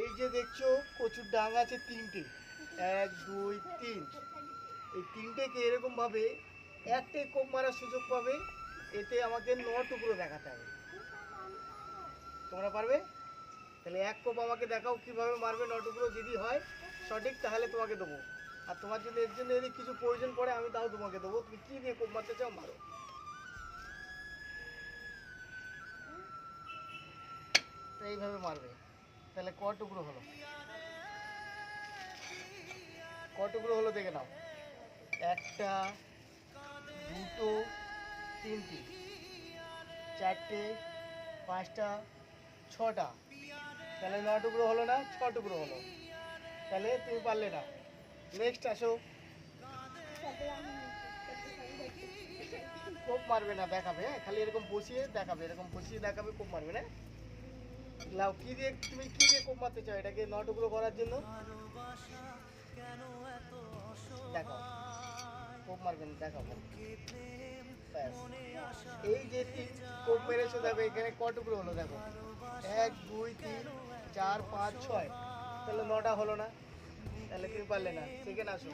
এই যে দেখছ, কচুর ডাং আছে তিনটে। এক, দুই, তিন। এই তিনটেকে এরকম ভাবে একটাই কোপ মারার সুযোগ পাবে, এতে আমাকে ন টুকরো দেখাতে হবে। তোমরা পারবে? তাহলে এক কোপ আমাকে দেখাও কীভাবে মারবে ন টুকরো, যদি হয় সঠিক, তাহলে তোমাকে দেবো। আর তোমার যদি এর জন্য যদি কিছু প্রয়োজন পড়ে, আমি তাও তোমাকে দেবো। তুমি কি দিয়ে কোপ মারতে চাও, মারো। এইভাবে মারবে। তাহলে ক টুকরো হলো। ক টুকরো হলো দেখে নাও। একটা, দুটো, তিনটে, চারটে, পাঁচটা, ছটা। তাহলে ন টুকরো হলো না, ছ টুকরো হলো। তাহলে তুমি পারলে না। নেক্সট আসো। কোপ মারবে না, দেখাবে হ্যাঁ? খালি এরকম বসিয়ে দেখাবে, এরকম বসিয়ে দেখাবে, কোপ মারবে, না? লাও, কি দিয়ে, তুমি কি দিয়ে কোপ মারতে চাও? এটাকে ন টুকরো করার জন্য? দেখো কোপ মারবেন ব্যাস। এই যে কোপ মেরেছো, দেখো, এখানে ক টুকরো হলো, দেখো। এক, দুই, তিন, চার, পাঁচ, ছয়। তাহলে নটা হলো না? তাহলে তুমি পারলে না। সেকেন্ড আসো।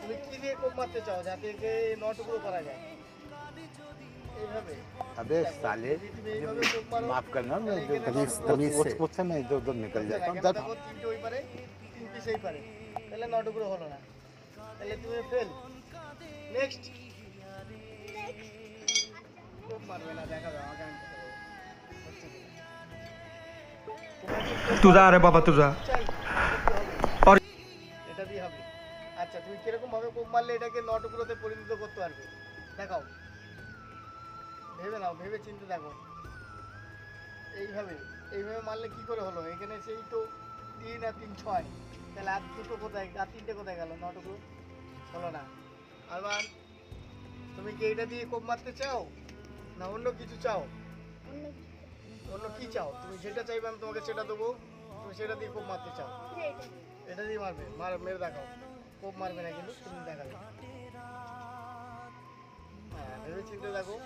তুমি কি দিয়ে কোপ মারতে চাও, যাতে একে ন টুকরো করা যায়? अबे साले যদি তুমি এইভাবে কোপ মারো माफ करना मैं তাহলে এখানে तमीज ন- तमीज से उससे मैं इधर उधर निकल जाता हूँ এখানে दर्द দেখো তিনটে ওই পারে তিন পিস এই পারে তাহলে ন টুকরো হলো না তাহলে তুমি ফেল নেক্সট খুব পারবে না দেখাবে আমাকে আমি দেখাবো। হচ্ছে কি না? তোমাকে तुझा अरे बाबा तुझा চাই, করতে হবে। और- এটা দিয়ে হবে আচ্ছা তুমি কিরকম ভাবে কোপ মারলে এটাকে ন টুকরোতে পরিণত করতে পারবে দেখাও ভেবে নাও, ভেবে চিন্তে দেখো এইভাবে এইভাবে মারলে কি করে হলো? এখানে সেই তো তিন আর তিন ছয়। তাহলে আর দুটো কোথায়, আর তিনটে কোথায় গেল? ন টুকরো হলো না। আরমান তুমি কি এইটা দিয়ে কোপ মারতে চাও? না অন্য কিছু চাও? অন্য কি চাও? তুমি যেটা চাইবে আমি তোমাকে সেটা দেবো। তুমি সেটা দিয়ে কোপ মারতে চাও। এটা দিয়ে মারবে, মার, মেরে দেখাও। কোপ মারবে না কিন্তু, তুমি দেখাবে। হ্যাঁ ভেবে চিন্তে দেখো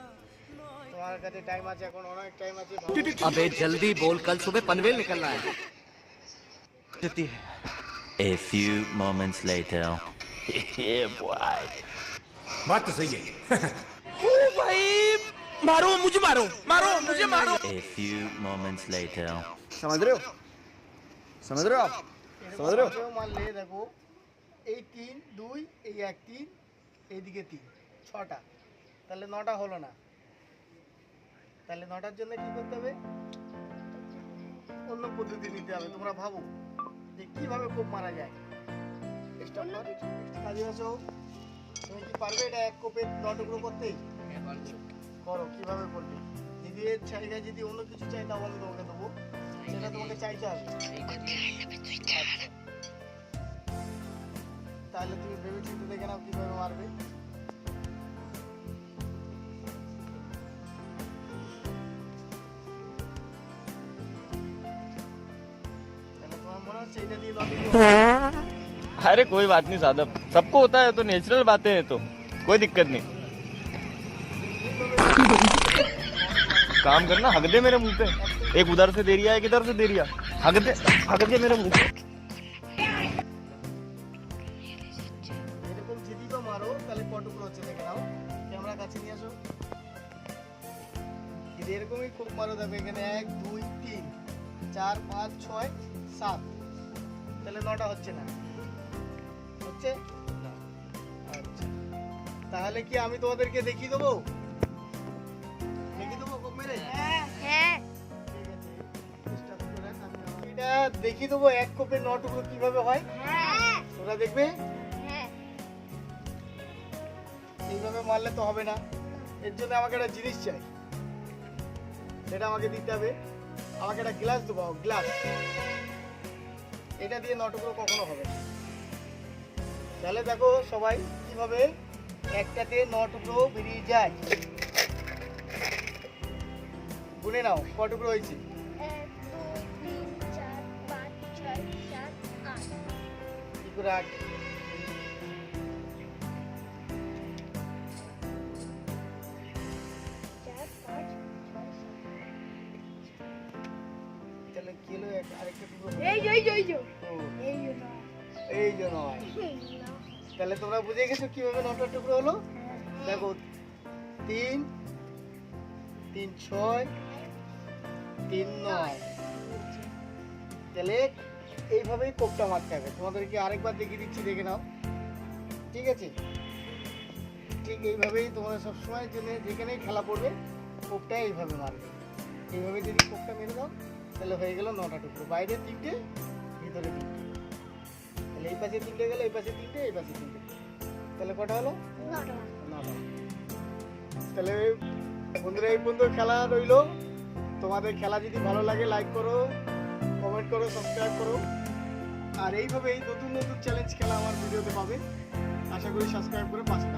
তোমার কাছে টাইম আছে এখন অনেক টাইম আছে ভাবো। अबे जल्दी बोल कल सुबह पनवेल निकलना है A few moments later. yeah, boy. बात तो सही है मारो मुझे मारो मारो मुझे मारो A few moments later. समझ रहे हो समझ रहे हो आप समझ रहे हो এরকম মারলে দেখো এই তিন দুই এই এক তিন এইদিকে তিন ছটা তাহলে নটা হলো না তাহলে নটার জন্য কি করতে হবে? অন্য পদ্ধতি নিতে হবে তোমরা ভাবো যে কীভাবে কোপ মারা যায়। কাজে আসো তুমি কি পারবে এটা এক কোপে ন টুকরো করতে? করো কীভাবে করবে? যদি এর জায়গায় যদি অন্য কিছু চাই আমি তোমাকে দেবো। সেটা তোমাকে চাইতে হবে। আচ্ছা। তাহলে তুমি ভেবে চিন্তে দেখে নাও কীভাবে মারবে। अरे कोई बात नहीं साहब सबको होता है तो नेचुरल बातें हैं तो कोई दिक्कत नहीं काम करना हक दे मेरे मुंह पे एक उधर से दे रिया एक इधर से दे रिया हक दे हक दे मेरे मुंह पे এরকম যদি তো মারো তাহলে কটুকরো হচ্ছে দেখে নাও ক্যামেরা কাছে নিয়ে আসো যদি এরকমই খুব মারো দেখো এখানে এক দুই তিন চার পাঁচ ছয় সাত তাহলে নটা হচ্ছে না। হচ্ছে? আচ্ছা। তাহলে কি আমি তোমাদেরকে দেখিয়ে দেবো? দেখিয়ে দেবো মেরে? আমি আমার- এটা দেখিয়ে দেবো এক কোপে ন টুকরো কীভাবে হয়। ওরা দেখবে? এইভাবে মারলে তো হবে না। এর জন্য আমাকে একটা জিনিস চাই। সেটা আমাকে দিতে হবে। আমাকে একটা গ্লাস দেবো গ্লাস। এটা দিয়ে নটগুলো কখনো হবে না। তাহলে দেখো সবাই কীভাবে একটাতে নটগুলো বেরিয়ে যায়। গুনে নাও কটুকরো হয়েছে? কি করে আট? এই যে এই যে এই এই নয়। তাহলে তোমরা বুঝে গেছো কীভাবে নটা টুকরো হলো? দেখো তিন তিন ছয় তিন নয়। তাহলে এইভাবেই কোপটা মারতে হবে। তোমাদেরকে আরেকবার দেখিয়ে দিচ্ছি দেখে নাও। ঠিক আছে? ঠিক এইভাবেই তোমাদের সবসময় জন্য যেখানেই খেলা পড়বে কোপটা এইভাবে মারবে। এইভাবে যদি কোপটা মেরে দাও তাহলে হয়ে গেল নটা টুকরো। বাইরের তিনটে ভিতরে তিনটে। তাহলে এই পাশে তিনটে গেলে এই পাশে তিনটে এই পাশে তিনটে। তাহলে কটা হলো? নটা। তাহলে বন্ধুরা এই পর্যন্ত খেলা রইল। তোমাদের খেলা যদি ভালো লাগে লাইক করো কমেন্ট করো সাবস্ক্রাইব করো। আর এইভাবেই নতুন নতুন চ্যালেঞ্জ খেলা আমার ভিডিওতে পাবে। আশা করি সাবস্ক্রাইব করে পাশে থাকো।